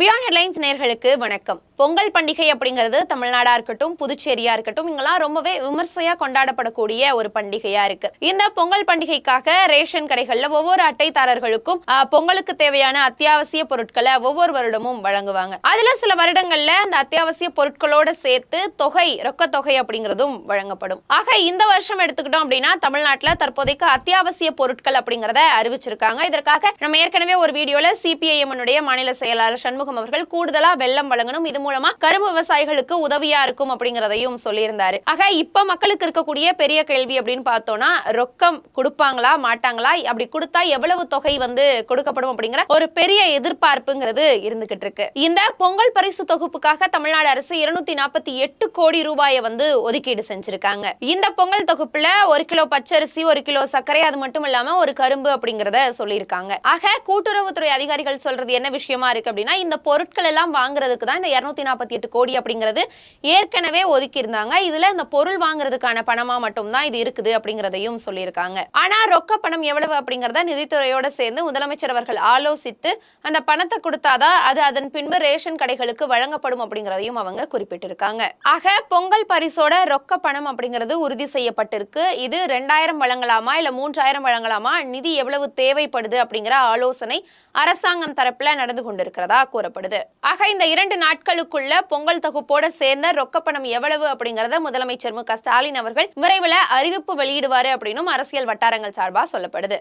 Beyond headlines நேர்களுக்கு வணக்கம். பொங்கல் பண்டிகை அப்படிங்கிறது தமிழ்நாடா இருக்கட்டும் புதுச்சேரியா இருக்கட்டும் இங்கெல்லாம் ரொம்பவே விமர்சையா கொண்டாடப்படக்கூடிய ஒரு பண்டிகையா இருக்கு. இந்த பொங்கல் பண்டிகைக்காக ரேஷன் கடைகள்ல ஒவ்வொரு அட்டைதாரர்களுக்கும் பொங்கலுக்கு தேவையான அத்தியாவசிய பொருட்களை ஒவ்வொரு வருடமும் வழங்குவாங்க. அதுல சில வருடங்கள்ல அந்த அத்தியாவசிய பொருட்களோட சேர்த்து தொகை ரொக்க தொகை அப்படிங்கிறதும் வழங்கப்படும். ஆக இந்த வருஷம் எடுத்துக்கிட்டோம் அப்படின்னா தமிழ்நாட்டுல தற்போதைக்கு அத்தியாவசிய பொருட்கள் அப்படிங்கறத அறிவிச்சிருக்காங்க. இதற்காக நம்ம ஏற்கனவே ஒரு வீடியோல சிபிஐஎம் மாநில செயலாளர் சண்முகம் அவர்கள் கூடுதலா வெள்ளம் வழங்கணும். இது மூலம் கரும்பு விவசாயிகளுக்கு உதவியா இருக்கும் அப்படிங்கறதையும் சொல்லியிருந்தாரு. ஆக இப்ப மக்களுக்கு இருக்கக்கூடிய பெரிய கேள்வி அப்படின்னு பார்த்தோம்னா ரொக்கம் கொடுப்பாங்களா மாட்டாங்களா? அப்படி கொடுத்தா எவ்வளவு தொகை வந்து கொடுக்கப்படும் அப்படிங்கிற ஒரு பெரிய எதிர்பார்ப்புங்கிறது இருந்துகிட்டு இருக்கு. இந்த பொங்கல் பரிசு தொகுப்புக்காக தமிழ்நாடு அரசு இருநூத்தி நாற்பத்தி எட்டு கோடி ரூபாயை வந்து ஒதுக்கீடு செஞ்சிருக்காங்க. இந்த பொங்கல் தொகுப்புல ஒரு கிலோ பச்சரிசி ஒரு கிலோ சர்க்கரை அது மட்டும் இல்லாம ஒரு கரும்பு அப்படிங்கறத சொல்லியிருக்காங்க. ஆக கூட்டுறவுத்துறை அதிகாரிகள் சொல்றது என்ன விஷயமா இருக்கு அப்படின்னா இந்த பொருட்கள் எல்லாம் வாங்குறதுக்கு தான் இந்த இரநூத்தி நாற்பத்தி எட்டு கோடி அப்படிங்கிறது ஏற்கனவே ஒதுக்கியிருந்தாங்க. இதுல இந்த பொருள் வாங்குறதுக்கான பணமா மட்டும்தான் இது இருக்குது அப்படிங்கிறதையும் சொல்லியிருக்காங்க. ஆனா ரொக்க பணம் எவ்வளவு அப்படிங்கிறத நிதித்துறையோட சேர்ந்து முதலமைச்சர் அவர்கள் ஆலோசித்து அந்த பணத்தை கொடுத்தாதான் அது அதன் பின்பு ரேஷன் கடைகளுக்கு வழங்கப்படும் அப்படிங்கிறதையும் அவங்க குறிப்பிட்டிருக்காங்க. ஆக பொங்கல் பரிசோட ரொக்க பணம் அப்படிங்கிறது உறுதி செய்யப்பட்டிருக்கு. இது ரெண்டாயிரம் வழங்கலாமா இல்ல மூன்றாயிரம் வழங்கலாமா? நிதி எவ்வளவு தேவைப்படுது அப்படிங்கிற ஆலோசனை அரசாங்கம் தரப்புல நடந்து கொண்டிருக்கிறதா கூறப்படுது. ஆக இந்த இரண்டு நாட்களுக்குள்ள பொங்கல் தொகுப்போட சேர்ந்த ரொக்க பணம் எவ்வளவு அப்படிங்கறத முதலமைச்சர் மு க ஸ்டாலின் அவர்கள் விரைவில் அறிவிப்பு வெளியிடுவாரு அப்படின்னும் அரசியல் வட்டாரங்கள் சார்பா சொல்லப்படுது.